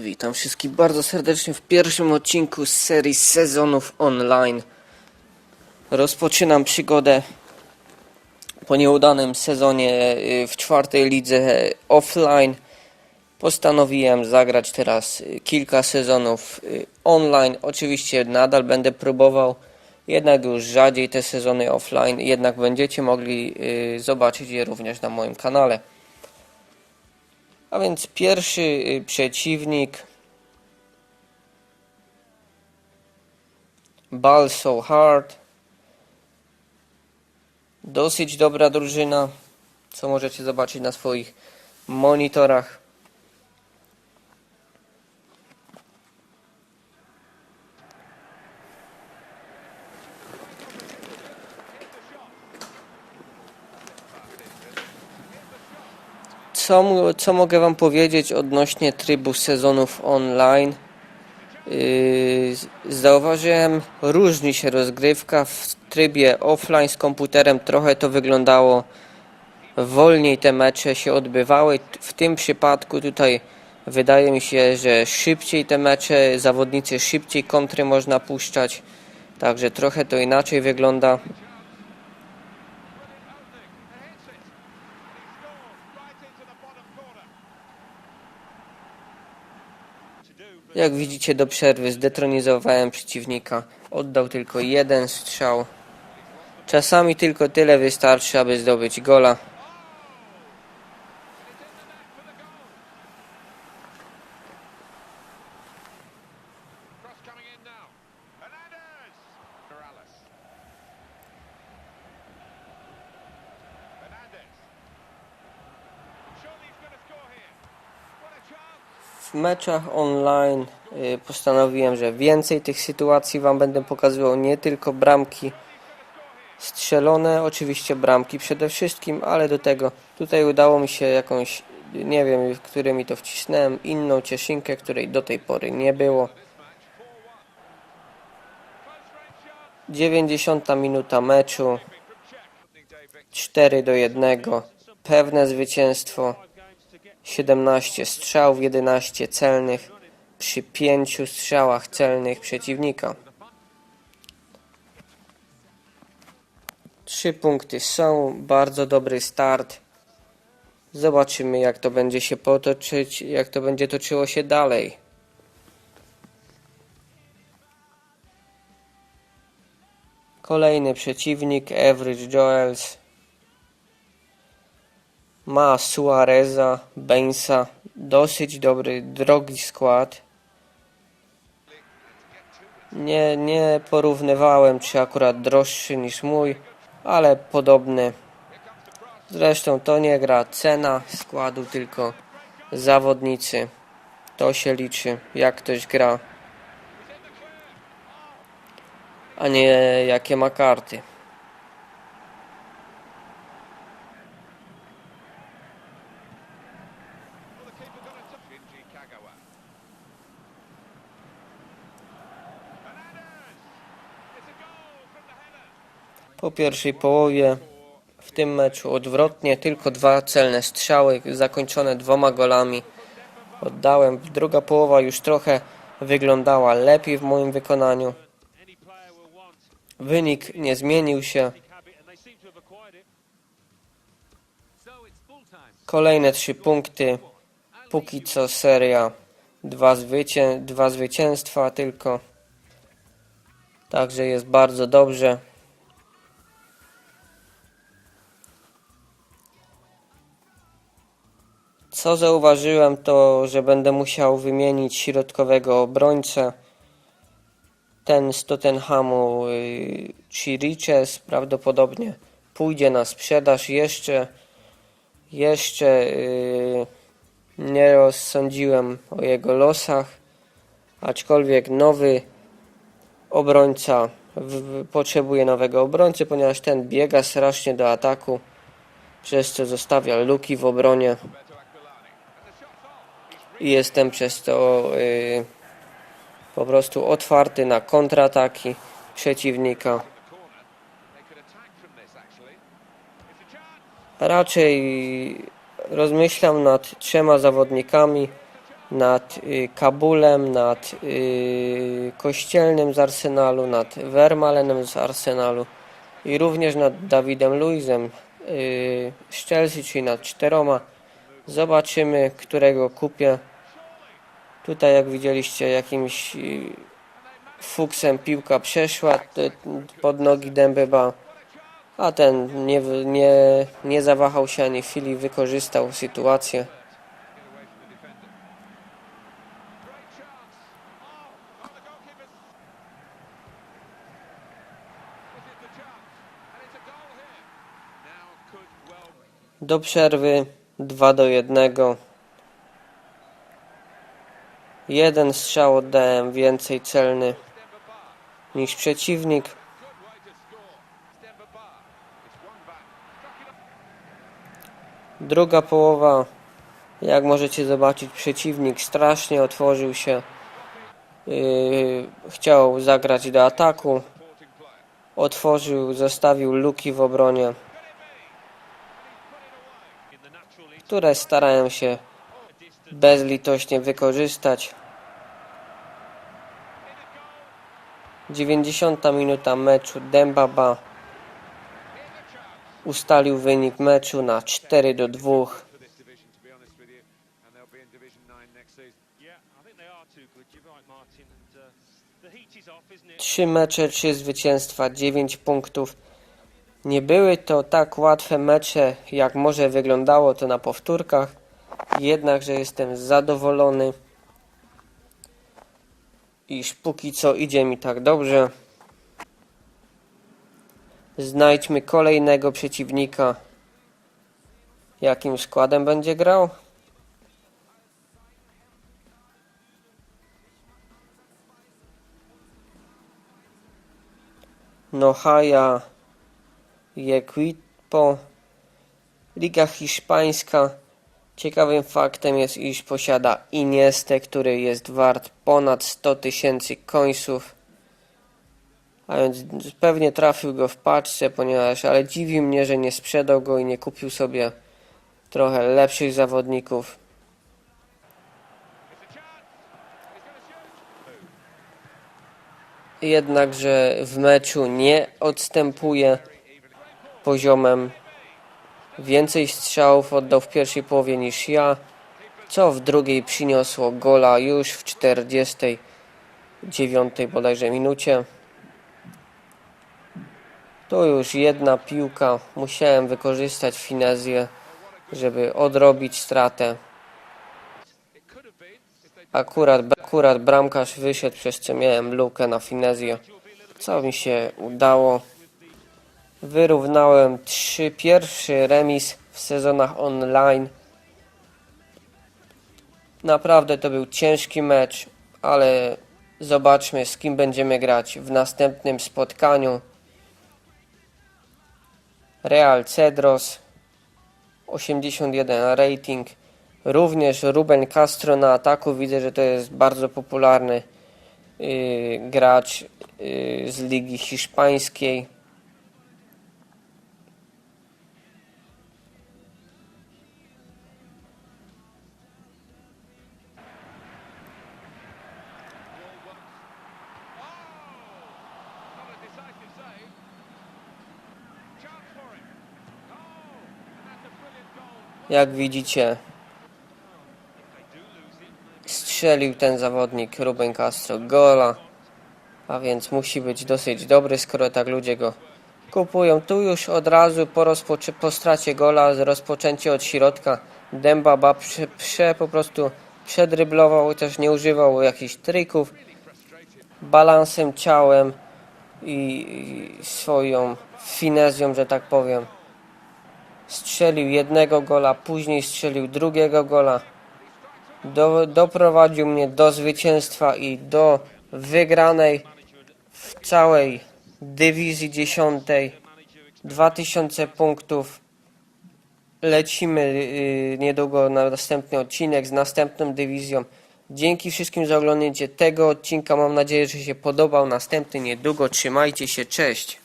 Witam wszystkich bardzo serdecznie w pierwszym odcinku z serii sezonów online. Rozpoczynam przygodę po nieudanym sezonie y, w czwartej lidze offline. Postanowiłem zagrać teraz y, kilka sezonów y, online. Oczywiście nadal będę próbował, jednak już rzadziej te sezony offline. Jednak będziecie mogli zobaczyć je również na moim kanale. A więc pierwszy y, przeciwnik Ball So Hard. Dosyć dobra drużyna, co możecie zobaczyć na swoich monitorach. Co, co mogę Wam powiedzieć odnośnie trybu sezonów online? Yy, Zauważyłem, różni się rozgrywka. W trybie offline z komputerem trochę to wyglądało wolniej, te mecze się odbywały. W tym przypadku tutaj wydaje mi się, że szybciej te mecze, zawodnicy szybciej kontry można puszczać. Także trochę to inaczej wygląda. Jak widzicie do przerwy zdetronizowałem przeciwnika. Oddał tylko jeden strzał. Czasami tylko tyle wystarczy, aby zdobyć gola. W meczach online y, postanowiłem, że więcej tych sytuacji Wam będę pokazywał, nie tylko bramki strzelone, oczywiście bramki przede wszystkim, ale do tego tutaj udało mi się jakąś, nie wiem, w której mi to wcisnąłem, inną cieszynkę, której do tej pory nie było. 90 minuta meczu, 4 do 1, pewne zwycięstwo. 17 strzałów, 11 celnych przy 5 strzałach celnych przeciwnika. 3 punkty są, bardzo dobry start. Zobaczymy jak to będzie się potoczyć, jak to będzie toczyło się dalej. Kolejny przeciwnik, Average Joels. Ma Suareza, Bainsa, dosyć dobry, drogi skład. Nie, nie porównywałem, czy akurat droższy niż mój, ale podobny. Zresztą to nie gra cena składu, tylko zawodnicy. To się liczy, jak ktoś gra, a nie jakie ma karty. Po pierwszej połowie w tym meczu odwrotnie, tylko dwa celne strzały zakończone dwoma golami. Oddałem. Druga połowa już trochę wyglądała lepiej w moim wykonaniu. Wynik nie zmienił się. Kolejne trzy punkty. Póki co seria. Dwa, zwycię dwa zwycięstwa tylko. Także jest bardzo dobrze. Co zauważyłem to, że będę musiał wymienić środkowego obrońcę. Ten z Tottenhamu, y, Chiriches, prawdopodobnie pójdzie na sprzedaż jeszcze. Jeszcze y, nie rozsądziłem o jego losach, aczkolwiek nowy obrońca potrzebuje nowego obrońcy, ponieważ ten biega strasznie do ataku, przez co zostawia luki w obronie i jestem przez to y, po prostu otwarty na kontrataki przeciwnika. Raczej rozmyślam nad trzema zawodnikami. nad y, Kabulem, nad y, Kościelnym z Arsenalu, nad Vermalenem z Arsenalu i również nad Dawidem Luizem y, z Chelsea, czyli nad czteroma. Zobaczymy, którego kupię. Tutaj, jak widzieliście, jakimś y, fuksem piłka przeszła pod nogi Dembeba, a ten nie, nie, nie zawahał się ani chwili, wykorzystał sytuację. Do przerwy 2 do 1. Jeden strzał oddałem więcej celny niż przeciwnik. Druga połowa, jak możecie zobaczyć, przeciwnik strasznie otworzył się. Yy, chciał zagrać do ataku. Otworzył, zostawił luki w obronie, które starałem się bezlitośnie wykorzystać. 90 minuta meczu Dembaba ustalił wynik meczu na 4 do 2. For this division, to be honest with you. And they'll be in Division 9 next season. Yeah, I think they are too good. You're right, Martin. And uh, the heat is off, isn't it? 3 mecze, 3 zwycięstwa, 9 punktów. Nie były to tak łatwe mecze, jak może wyglądało to na powtórkach. Jednakże jestem zadowolony, iż póki co idzie mi tak dobrze. Znajdźmy kolejnego przeciwnika. Jakim składem będzie grał? Nohaja Equipo. Liga Hiszpańska. Ciekawym faktem jest, iż posiada Iniestę, który jest wart ponad 100 tysięcy końców. A więc pewnie trafił go w paczce, ponieważ, ale dziwi mnie, że nie sprzedał go i nie kupił sobie trochę lepszych zawodników. Jednakże w meczu nie odstępuje poziomem. Więcej strzałów oddał w pierwszej połowie niż ja, co w drugiej przyniosło gola już w 49 bodajże minucie. To już jedna piłka. Musiałem wykorzystać finezję, żeby odrobić stratę. Akurat, akurat bramkarz wyszedł, przez co miałem lukę na finezję, co mi się udało. Wyrównałem trzy pierwszy remis w sezonach online. Naprawdę to był ciężki mecz, ale zobaczmy z kim będziemy grać w następnym spotkaniu. Real Cedros 81 rating. Również Ruben Castro na ataku. Widzę, że to jest bardzo popularny yy, gracz yy, z Ligi Hiszpańskiej. Jak widzicie, strzelił ten zawodnik Ruben Castro gola. A więc musi być dosyć dobry, skoro tak ludzie go kupują. Tu już od razu po, po stracie gola, rozpoczęcie od środka, Dembaba prze, prze, po prostu przedryblował, też nie używał jakichś trików. Balansem ciałem i, i swoją finezją, że tak powiem. Strzelił jednego gola, później strzelił drugiego gola. Do, doprowadził mnie do zwycięstwa i do wygranej w całej dywizji dziesiątej. 2000 punktów. Lecimy yy, niedługo na następny odcinek z następną dywizją. Dzięki wszystkim za oglądnięcie tego odcinka. Mam nadzieję, że się podobał. Następny niedługo. Trzymajcie się. Cześć.